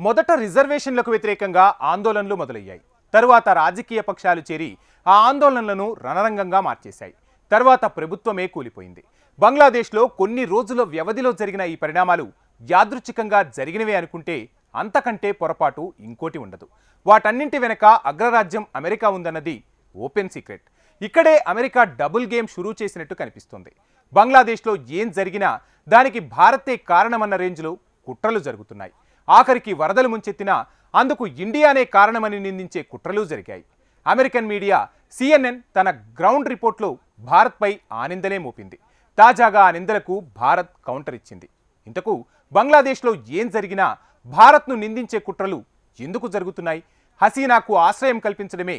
మొదట రిజర్వేషన్లకు వ్యతిరేకంగా ఆందోళనలు మొదలయ్యాయి. తరువాత రాజకీయ పక్షాలు చేరి ఆ ఆందోళనలను రణరంగంగా మార్చేశాయి. తర్వాత ప్రభుత్వమే కూలిపోయింది. బంగ్లాదేశ్లో కొన్ని రోజుల వ్యవధిలో జరిగిన ఈ పరిణామాలు యాదృచ్ఛికంగా జరిగినవే అనుకుంటే అంతకంటే పొరపాటు ఇంకోటి ఉండదు. వాటన్నింటి వెనక అగ్రరాజ్యం అమెరికా ఉందన్నది ఓపెన్ సీక్రెట్. ఇక్కడే అమెరికా డబుల్ గేమ్ షురూ చేసినట్టు కనిపిస్తోంది. బంగ్లాదేశ్లో ఏం జరిగినా దానికి భారతే కారణమన్న రేంజ్లో కుట్రలు జరుగుతున్నాయి. ఆఖరికి వరదలు ముంచెత్తినా అందుకు ఇండియానే కారణమని నిందించే కుట్రలు జరిగాయి. అమెరికన్ మీడియా సిఎన్ఎన్ తన గ్రౌండ్ రిపోర్ట్లో భారత్పై ఆ మోపింది. తాజాగా ఆ నిందలకు భారత్ కౌంటర్ ఇచ్చింది. ఇంతకు బంగ్లాదేశ్లో ఏం జరిగినా భారత్ను నిందించే కుట్రలు ఎందుకు జరుగుతున్నాయి? హసీనాకు ఆశ్రయం కల్పించడమే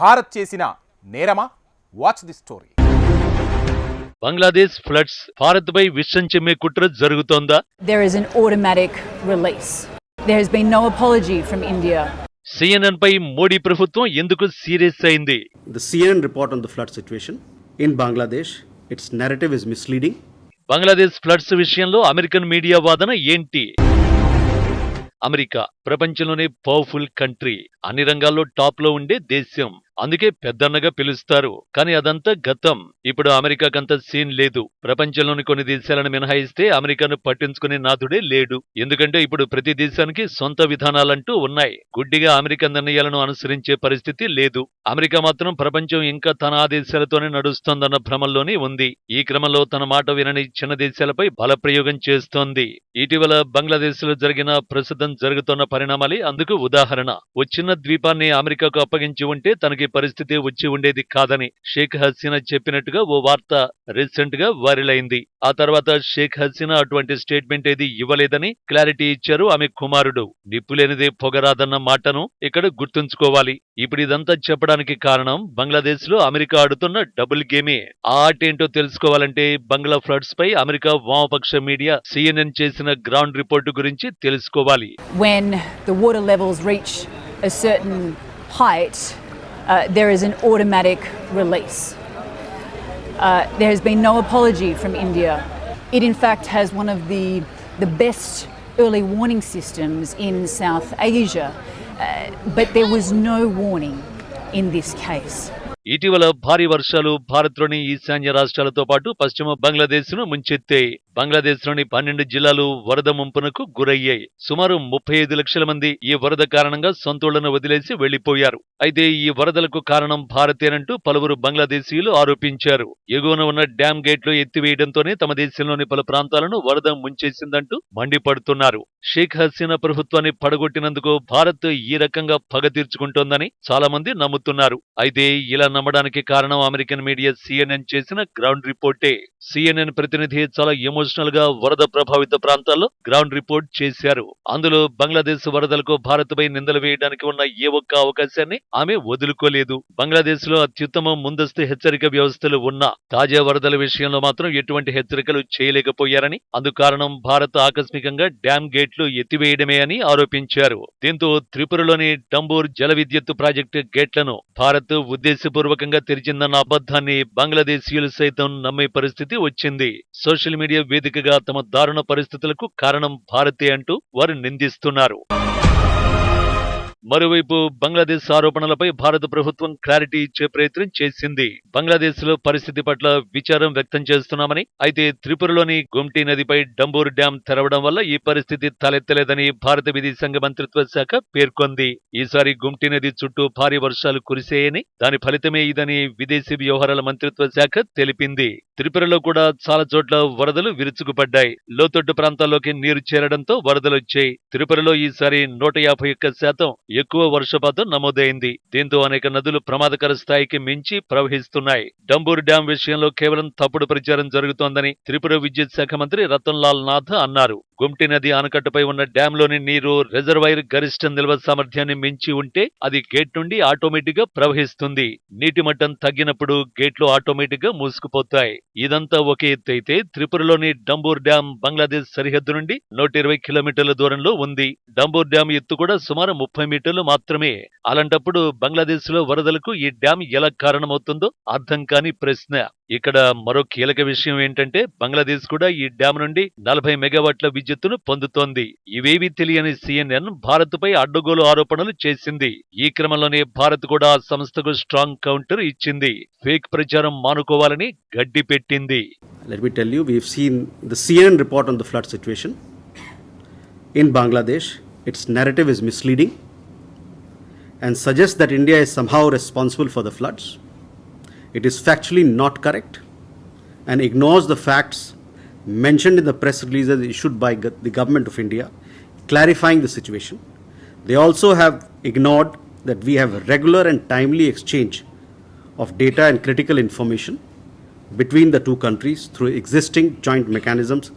భారత్ చేసిన నేరమా? Watch the story Bangladesh floods Bharat పై విశ్వం చెమ్మే కుట్ర జరుగుతోందా? సిఎన్ఎన్ పై మోడీ ప్రభుత్వం ఎందుకు సీరియస్ అయింది? CNN report on the flood situation in Bangladesh it's narrative is misleading Bangladesh floods విషయంలో అమెరికన్ మీడియా వాదన ఏంటి? అమెరికా ప్రపంచంలోనే పవర్ఫుల్ కంట్రీ అన్ని రంగాల్లో టాప్లో ఉండే దేశం. అందుకే పెద్దన్నగా పిలుస్తారు. కానీ అదంతా గతం. ఇప్పుడు అమెరికాకంత సీన్ లేదు. ప్రపంచంలోని కొన్ని దేశాలను మినహాయిస్తే అమెరికాను పట్టించుకునే నాథుడే లేడు. ఎందుకంటే ఇప్పుడు ప్రతి దేశానికి సొంత విధానాలంటూ ఉన్నాయి. గుడ్డిగా అమెరికా నిర్ణయాలను అనుసరించే పరిస్థితి లేదు. అమెరికా మాత్రం ప్రపంచం ఇంకా తన ఆదేశాలతోనే నడుస్తోందన్న భ్రమంలోనే ఉంది. ఈ క్రమంలో తన మాట వినని చిన్న దేశాలపై బలప్రయోగం చేస్తోంది. ఇటీవల బంగ్లాదేశ్లో జరిగిన ప్రస్తుతం జరుగుతున్న పరిణామాలే అందుకు ఉదాహరణ. ఓ చిన్న ద్వీపాన్ని అమెరికాకు అప్పగించి ఉంటే తనకి పరిస్థితి వచ్చి ఉండేది కాదని షేక్ హసీనా చెప్పినట్టుగా ఓ వార్త రీసెంట్గా వైరల్ అయింది ఆ తర్వాత షేక్ హసీనా అటువంటి స్టేట్మెంట్ ఏది ఇవ్వలేదని క్లారిటీ ఇచ్చారు ఆమె కుమారుడు. నిప్పులేనిదే పొగరాదన్న మాటను ఇక్కడ గుర్తుంచుకోవాలి. ఇప్పుడు ఇదంతా చెప్పడానికి కారణం బంగ్లాదేశ్లో అమెరికా ఆడుతున్న డబుల్ గేమే. ఆ ఆట ఏంటో తెలుసుకోవాలంటే బంగ్లా ఫ్లడ్స్ పై అమెరికా వామపక్ష మీడియా సిఎన్ఎన్ చేసిన గ్రౌండ్ రిపోర్టు గురించి తెలుసుకోవాలి. When the water levels reach a certain height, uh, there is an automatic release. Uh, there has been no apology from India. It, in fact, has one of the, the best early warning systems in South Asia, uh, but there was no warning in this case. ఇటీవల భారీ వర్షాలు భారత్లోని ఈశాన్య రాష్ట్రాలతో పాటు పశ్చిమ బంగ్లాదేశ్ ను ముంచెత్తాయి బంగ్లాదేశ్లోని పన్నెండు జిల్లాలు వరద ముంపునకు గురయ్యాయి. సుమారు ముప్పై ఐదు లక్షల మంది ఈ వరద కారణంగా సొంతోళ్ళను వదిలేసి వెళ్ళిపోయారు అయితే ఈ వరదలకు కారణం భారతేనంటూ పలువురు బంగ్లాదేశీయులు ఆరోపించారు. ఎగువన ఉన్న డ్యాం గేట్లు ఎత్తివేయడంతోనే తమ దేశంలోని పలు ప్రాంతాలను వరద ముంచేసిందంటూ మండిపడుతున్నారు. షేక్ హసీనా ప్రభుత్వాన్ని పడగొట్టినందుకు భారత్ ఈ రకంగా పగ తీర్చుకుంటోందని చాలా మంది నమ్ముతున్నారు. అయితే ఇలా నమ్మడానికి కారణం అమెరికన్ మీడియా సిఎన్ఎన్ చేసిన గ్రౌండ్ రిపోర్టే. సిఎన్ఎన్ ప్రతినిధి చాలా ఎమోషనల్గా వరద ప్రభావిత ప్రాంతాల్లో గ్రౌండ్ రిపోర్ట్ చేశారు. అందులో బంగ్లాదేశ్ వరదలకు భారత్ పై నిందలు వేయడానికి ఉన్న ఏ ఒక్క అవకాశాన్ని ఆమె వదులుకోలేదు. బంగ్లాదేశ్లో అత్యుత్తమ ముందస్తు హెచ్చరిక వ్యవస్థలు ఉన్నా తాజా వరదల విషయంలో మాత్రం ఎటువంటి హెచ్చరికలు చేయలేకపోయారని అందుకారణం భారత్ ఆకస్మికంగా డ్యాం గేట్లు ఎత్తివేయడమే అని ఆరోపించారు. దీంతో త్రిపురలోని డంబూర్ జల విద్యుత్ ప్రాజెక్టు గేట్లను భారత్ ఉద్దేశపూర్వకంగా తెరిచిందన్న అబద్ధాన్ని బంగ్లాదేశీయులు సైతం నమ్మే పరిస్థితి వచ్చింది. సోషల్ మీడియా వేదికగా తమ దారుణ పరిస్థితులకు కారణం భారతే అంటూ వారు నిందిస్తున్నారు. మరోవైపు బంగ్లాదేశ్ ఆరోపణలపై భారత ప్రభుత్వం క్లారిటీ ఇచ్చే ప్రయత్నం చేసింది. బంగ్లాదేశ్లో పరిస్థితి పట్ల విచారం వ్యక్తం చేస్తున్నామని అయితే త్రిపురలోని గుమ్టీ నదిపై డంబూర్ డ్యాం తెరవడం వల్ల ఈ పరిస్థితి తలెత్తలేదని భారత విదేశాంగ మంత్రిత్వ శాఖ పేర్కొంది. ఈసారి గుమ్టీ నది చుట్టూ భారీ వర్షాలు కురిసేయని దాని ఫలితమే ఇదని విదేశీ వ్యవహారాల మంత్రిత్వ శాఖ తెలిపింది. త్రిపురలో కూడా చాలా చోట్ల వరదలు విరుచుకుపడ్డాయి. లోతట్టు ప్రాంతాల్లోకి నీరు చేరడంతో వరదలొచ్చాయి త్రిపురలో ఈసారి నూట యాభై ఒక్క శాతం ఎక్కువ వర్షపాతం నమోదైంది. దీంతో అనేక నదులు ప్రమాదకర స్థాయికి మించి ప్రవహిస్తున్నాయి. డంబూర్ డ్యాం విషయంలో కేవలం తప్పుడు ప్రచారం జరుగుతోందని త్రిపుర విద్యుత్ శాఖ మంత్రి రతన్లాల్ నాథ్ అన్నారు. గుమ్టి నది ఆనకట్టపై ఉన్న డ్యాంలోని నీరు రిజర్వాయర్ గరిష్ట నిల్వ సామర్థ్యాన్ని మించి ఉంటే అది గేట్ నుండి ఆటోమేటిక్గా ప్రవహిస్తుంది. నీటి మట్టం తగ్గినప్పుడు గేట్లు ఆటోమేటిక్గా మూసుకుపోతాయి. ఇదంతా ఒక ఎత్తు అయితే త్రిపురలోని డంబూర్ డ్యాం బంగ్లాదేశ్ సరిహద్దు నుండి నూట ఇరవై కిలోమీటర్ల దూరంలో ఉంది. డంబూర్ డ్యాం ఎత్తు కూడా సుమారు ముప్పై మీటర్లు మాత్రమే. అలాంటప్పుడు బంగ్లాదేశ్లో వరదలకు ఈ డ్యాం ఎలా కారణమవుతుందో అర్థం కాని ప్రశ్న. ఇక్కడ మరో కీలక విషయం ఏంటంటే బంగ్లాదేశ్ కూడా ఈ డ్యాం నుండి నలభై మెగావాట్ల విద్యుత్తును పొందుతోంది ఇవేవీ తెలియని సిఎన్ఎన్ భారత్పై అడ్డగోలు ఆరోపణలు చేసింది ఈ క్రమంలోనే భారత్ కూడా సంస్థకు స్ట్రాంగ్ కౌంటర్ ఇచ్చింది ఫేక్ ప్రచారం మానుకోవాలని గడ్డి పెట్టింది Let me tell you, we've seen the CNN report on the flood situation in Bangladesh. Its narrative is misleading and suggests that India is somehow responsible for the floods. It is factually not correct and ignores the facts mentioned in the press releases issued by the government of India clarifying the situation. They also have ignored that we have a regular and timely exchange of data and critical information between the two countries through existing joint mechanisms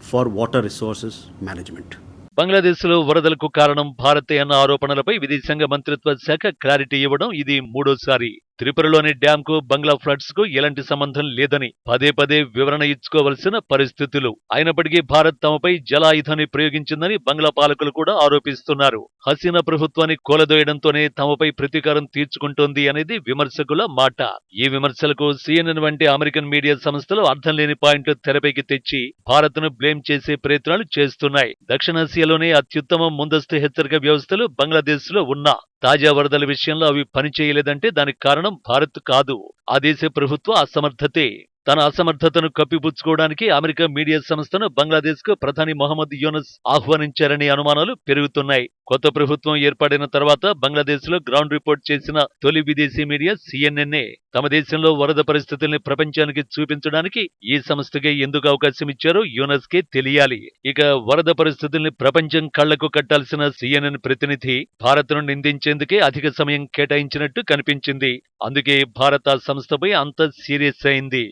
for water resources management. బంగ్లాదేశ్లో వరదలకు కారణం భారతే అన్న ఆరోపణలపై విదేశాంగ మంత్రిత్వ శాఖ clarity ఇవ్వడం ఇది మూడోసారి త్రిపురలోని డ్యాంకు బంగ్లా ఫ్లడ్స్కు ఎలాంటి సంబంధం లేదని పదే పదే వివరణ ఇచ్చుకోవలసిన పరిస్థితులు. అయినప్పటికీ భారత్ తమపై జలాయుధాన్ని ప్రయోగించిందని బంగ్లా పాలకులు కూడా ఆరోపిస్తున్నారు. హసీనా ప్రభుత్వాన్ని కూలదోయడంతోనే తమపై ప్రతీకారం తీర్చుకుంటోంది అనేది విమర్శకుల మాట. ఈ విమర్శలకు సీఎన్ఎన్ వంటి అమెరికన్ మీడియా సంస్థలు అర్థం లేని పాయింట్లు తెరపైకి తెచ్చి భారత్ను బ్లేమ్ చేసే ప్రయత్నాలు చేస్తున్నాయి. దక్షిణాసియాలోనే అత్యుత్తమ ముందస్తు హెచ్చరిక వ్యవస్థలు బంగ్లాదేశ్లో ఉన్నా తాజా వరదల విషయంలో అవి పనిచేయలేదంటే దానికి కారణం భారత్ కాదు. ఆ దేశ ప్రభుత్వ అసమర్థతే. తన అసమర్థతను కప్పిపుచ్చుకోవడానికి అమెరికా మీడియా సంస్థను బంగ్లాదేశ్కు ప్రధాని మొహమ్మద్ యూనస్ ఆహ్వానించారనే అనుమానాలు పెరుగుతున్నాయి. కొత్త ప్రభుత్వం ఏర్పడిన తర్వాత బంగ్లాదేశ్లో గ్రౌండ్ రిపోర్ట్ చేసిన తొలి విదేశీ మీడియా సీఎన్ఎన్ఏ తమ దేశంలో వరద పరిస్థితుల్ని ప్రపంచానికి చూపించడానికి ఈ సంస్థకే ఎందుకు అవకాశం ఇచ్చారో యూనస్ కే తెలియాలి. ఇక వరద పరిస్థితుల్ని ప్రపంచం కళ్ళకు కట్టాల్సిన సిఎన్ఎన్ ప్రతినిధి భారత్ను నిందించేందుకే అధిక సమయం కేటాయించినట్టు కనిపించింది. అందుకే భారత్ ఆ సంస్థపై అంత సీరియస్ అయింది.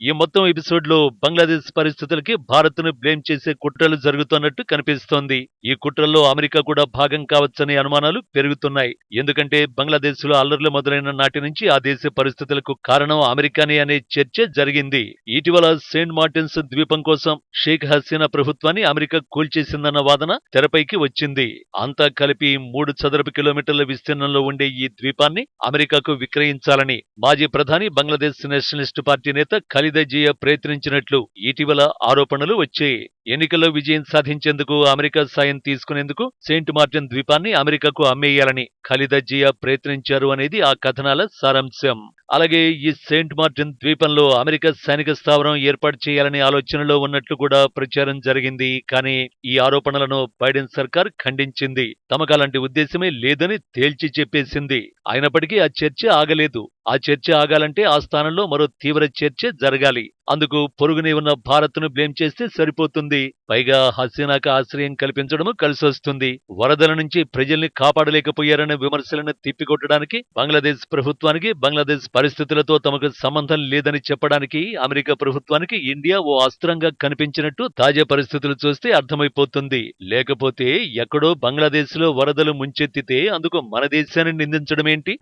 ఈ మొత్తం ఎపిసోడ్లో బంగ్లాదేశ్ పరిస్థితులకి భారత్ను బ్లేమ్ చేసే కుట్రలు జరుగుతున్నట్టు కనిపిస్తోంది. ఈ కుట్రల్లో అమెరికా కూడా భాగం కావచ్చనే అనుమానాలు పెరుగుతున్నాయి. ఎందుకంటే బంగ్లాదేశ్లో అల్లర్లు మొదలైన నాటి నుంచి ఆ దేశ పరిస్థితులకు కారణం అమెరికానే అనే చర్చ జరిగింది. ఇటీవల సెయింట్ మార్టిన్స్ ద్వీపం కోసం షేక్ హసీనా ప్రభుత్వాన్ని అమెరికా కూల్చేసిందన్న వాదన తెరపైకి వచ్చింది. అంతా కలిపి మూడు చదరపు కిలోమీటర్ల విస్తీర్ణంలో ఉండే ఈ ద్వీపాన్ని అమెరికాకు విక్రయించాలని మాజీ ప్రధాని బంగ్లాదేశ్ నేషనలిస్ట్ పార్టీ నేత ఖలీదా జియా ప్రయత్నించినట్లు ఇటీవల ఆరోపణలు వచ్చాయి. ఎన్నికల్లో విజయం సాధించేందుకు అమెరికా సాయం తీసుకునేందుకు సెయింట్ మార్టిన్ ద్వీపాన్ని అమెరికాకు అమ్మేయాలని ఖలీదా ప్రయత్నించారు అనేది ఆ కథనాల సారాంశం. అలాగే ఈ సెయింట్ మార్టిన్ ద్వీపంలో అమెరికా సైనిక స్థావరం ఏర్పాటు చేయాలనే ఆలోచనలో ఉన్నట్లు కూడా ప్రచారం జరిగింది. కానీ ఈ ఆరోపణలను బైడెన్ సర్కార్ ఖండించింది. తమకు అలాంటి ఉద్దేశమే లేదని తేల్చి చెప్పేసింది. అయినప్పటికీ ఆ చర్చ ఆగలేదు. ఆ చర్చ ఆగాలంటే ఆ స్థానంలో మరో తీవ్ర చర్చ జరగాలి. అందుకు పొరుగునే ఉన్న భారత్ను బ్లేమ్ చేస్తే సరిపోతుంది. పైగా హసీనాకు ఆశ్రయం కల్పించడము కలిసొస్తుంది. వరదల నుంచి ప్రజల్ని కాపాడలేకపోయారనే విమర్శలను తిప్పికొట్టడానికి బంగ్లాదేశ్ ప్రభుత్వానికి బంగ్లాదేశ్ పరిస్థితులతో తమకు సంబంధం లేదని చెప్పడానికి అమెరికా ప్రభుత్వానికి ఇండియా ఓ అస్త్రంగా కనిపించినట్టు తాజా పరిస్థితులు చూస్తే అర్థమైపోతుంది. లేకపోతే ఎక్కడో బంగ్లాదేశ్లో వరదలు ముంచెత్తితే అందుకు మన దేశాన్ని నిందించడమేంటి?